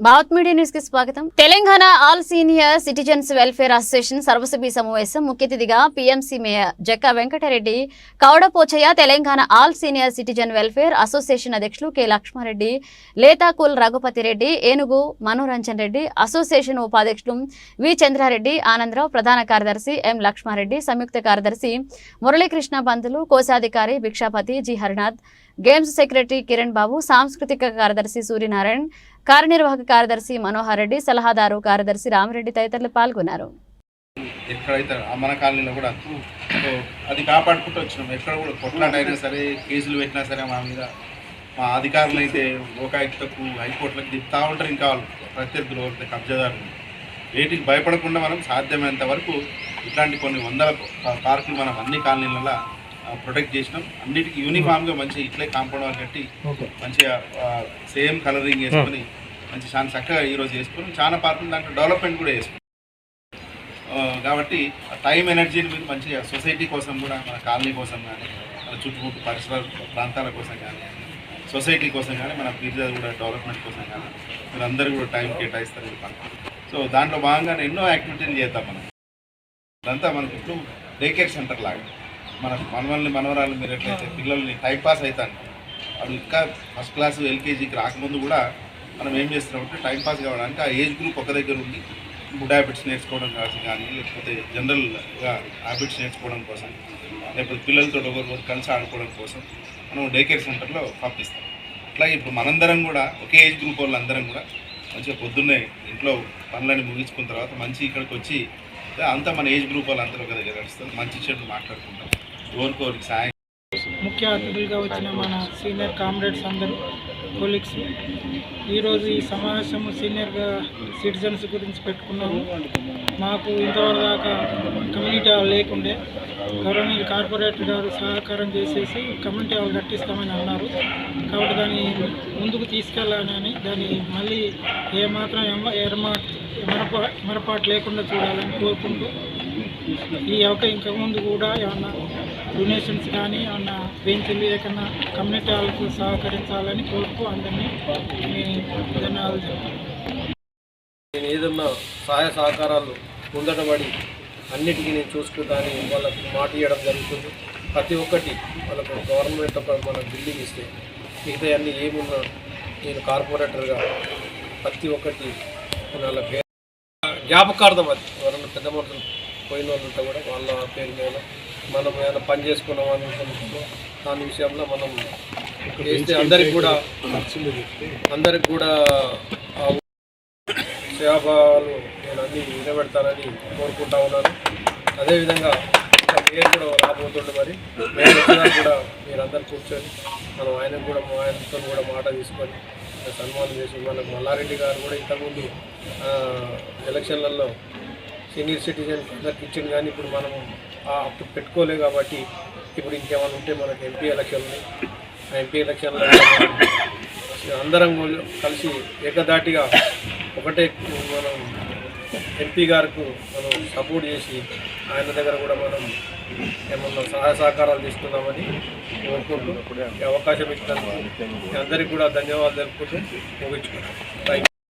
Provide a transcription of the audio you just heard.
Bharat media న్యూస్కి స్వాగతం. Telangana all senior citizens welfare association సర్వసభ్య సమావేశం ముఖ్య అతిథిగా PMC mayor Jakka Venkatareddy Kowdapochaiah Telangana all senior citizen welfare association అధ్యక్షులు కె లక్ష్మారెడ్డి లేతాకుల్ రఘుపతి రెడ్డి ఏనుగు మనోరంజన్ రెడ్డి అసోసియేషన్ ఉపాధ్యక్షులు వి చంద్రారెడ్డి ఆనందరావు ప్రధాన కార్యదర్శి ఎం లక్ష్మారెడ్డి సంయుక్త కార్యదర్శి మురళీకృష్ణ పంతులు కోశాధికారి Bhikshapathi G Harinath games secretary Kiran Babu సాంస్కృతిక కార్యదర్శి సూర్యనారాయణ్ కార్యనిర్వాహక కార్యదర్శి మనోహర్ రెడ్డి సలహాదారు కార్యదర్శి రామిరెడ్డి తదితరులు పాల్గొన్నారు. ఎక్కడైతే అమర మన కాలనీలో కూడా అది కాపాడుకుంటూ వచ్చినాం. ఎక్కడ కూడా కొట్లాడైనా సరే కేసులు పెట్టినా సరే మా మీద మా అధికారులు అయితే లోకాయుక్తకు హైకోర్టులకు తిప్పుతూ ఉంటారు ఇంకా వాళ్ళు. ప్రత్యర్థులు ఎవరైతే కబ్జాదారులు. వేటికి భయపడకుండా మనం సాధ్యమైనంత వరకు ఇట్లాంటి కొన్ని వందల పార్కులు మనం అన్ని కాలనీలలో ప్రొటెక్ట్ చేసినాం. అన్నిటికీ యూనిఫామ్గా మంచి ఇట్లే కాంపౌండ్ వాళ్ళు కట్టి మంచిగా సేమ్ కలరింగ్ వేసుకొని మంచి చాలా చక్కగా ఈరోజు చేసుకొని చాలా పార్కులు దాంట్లో డెవలప్మెంట్ కూడా చేసుకున్నాం. ఆ, కాబట్టి టైం ఎనర్జీని మీరు మంచిగా సొసైటీ కోసం కూడా మన కాలనీ కోసం కానీ మన చుట్టుముట్టు పరిసర ప్రాంతాల కోసం కానీ సొసైటీ కోసం కానీ మన పిల్లలు కూడా డెవలప్మెంట్ కోసం కానీ మీరు అందరూ కూడా టైం కేటాయిస్తారు సో దాంట్లో భాగంగా ఎన్నో యాక్టివిటీలు చేద్దాం మనం అదంతా మనకి ఇప్పుడు డే కేర్ సెంటర్ లాగా. మన మనవల్ని మనవరాలు మీరు ఎట్లయితే పిల్లల్ని టైం పాస్ అవుతాను వాడు ఇంకా ఫస్ట్ క్లాస్ ఎల్కేజీకి రాకముందు కూడా మనం ఏం చేస్తున్నామంటే టైం పాస్ కావడానికి ఆ ఏజ్ గ్రూప్ ఒక దగ్గర ఉండి గుడ్ హ్యాబిట్స్ నేర్చుకోవడం కోసం కానీ లేకపోతే జనరల్గా హ్యాబిట్స్ నేర్చుకోవడం కోసం లేకపోతే పిల్లలతో ఒకరు కలిసి ఆడుకోవడం కోసం మనం డే కేర్ సెంటర్లో పంపిస్తాం. అట్లాగే ఇప్పుడు మనందరం కూడా ఒకే ఏజ్ గ్రూప్ వాళ్ళందరం కూడా మంచిగా పొద్దున్నే ఇంట్లో పనులని ముగించుకున్న తర్వాత మంచి ఇక్కడికి వచ్చి అంతా మన ఏజ్ గ్రూప్ వాళ్ళందరూ ఒక దగ్గర నడుస్తారు మంచి చెడు మాట్లాడుకుంటాం. ఎవరికోరికి సాయం ముఖ్య అతిథులుగా వచ్చిన మన సీనియర్ కామ్రేడ్స్ అందరూ కొలీగ్స్ ఈరోజు ఈ సమావేశము సీనియర్గా సిటిజన్స్ గురించి పెట్టుకున్నాము మాకు ఇంతవరకు దాకా కమ్యూనిటీ హాల్ లేకుండే గవర్నమెంట్ కార్పొరేటర్ గారు సహకారం చేసేసి కమ్యూనిటీ హాల్ కట్టిస్తామని అన్నారు. కాబట్టి దాన్ని ముందుకు తీసుకెళ్ళాలని దాన్ని మళ్ళీ ఏమాత్రం ఎమ ఎరమా ఎమరపా ఎమరపాటు లేకుండా చూడాలని కోరుకుంటూ ఈ యొక్క ఇంకా ముందు కూడా ఏమన్నా డొనేషన్స్ కానీ అన్న దేనికి ఏకన్నా కమ్యూనిటీ వాళ్ళకు సహకరించాలని కోరుతూ అందరినీ ధన్యవాదాలు చెప్తాను నేను ఏదన్నా సహాయ సహకారాలు పొందటబడి అన్నిటికీ నేను చూసుకుంటాను వాళ్ళకు మాట ఇవ్వడం జరుగుతుంది. ప్రతి ఒక్కటి వాళ్ళకు గవర్నమెంట్ ఒక మన బిల్డింగ్ ఇస్తే మిగతా అన్నీ ఏమున్నా నేను కార్పొరేటర్గా ప్రతి ఒక్కటి వాళ్ళ పేరు జ్ఞాపకార్థం అది. ఎవరన్నా పెద్ద మనుషులు పోయిన వాళ్ళంతా కూడా వాళ్ళ పేరు మీద మనం ఏమైనా పని చేసుకున్నాం అనుకుంటున్నాం. దాని విషయంలో మనం చేస్తే అందరికి కూడా అందరికి కూడా ఆ సేవాభావాలు నేను అన్ని నిలబెడతానని కోరుకుంటా ఉన్నాను. అదేవిధంగా మేయర్ కూడా రాబోతుండే మరి. వచ్చినా కూడా మీరందరూ కూర్చొని మనం ఆయనకు కూడా మా ఆయనతో కూడా మాట తీసుకొని సన్మానం చేసి మనకు మల్లారెడ్డి గారు కూడా ఇంతకుముందు ఎలక్షన్లలో సీనియర్ సిటిజన్ అందరికి ఇచ్చింది కానీ ఇప్పుడు మనం ఆ అప్పుడు పెట్టుకోలేదు కాబట్టి ఇప్పుడు ఇంకేమైనా ఉంటే మనకు ఎంపీ ఎలక్షన్ ఉన్నాయి ఆ ఎంపీ ఎలక్షన్లో అందరం కలిసి ఏకదాటిగా ఒకటే మనం ఎంపీ గారికి మనం సపోర్ట్ చేసి ఆయన దగ్గర కూడా మనం ఏమన్నా సహాయ సహకారాలు తీసుకుందామని కోరుకుంటూ అవకాశం ఇచ్చినందుకు అందరికీ కూడా ధన్యవాదాలు తెలుపుకుంటూ ముగించుకుంటాం థ్యాంక్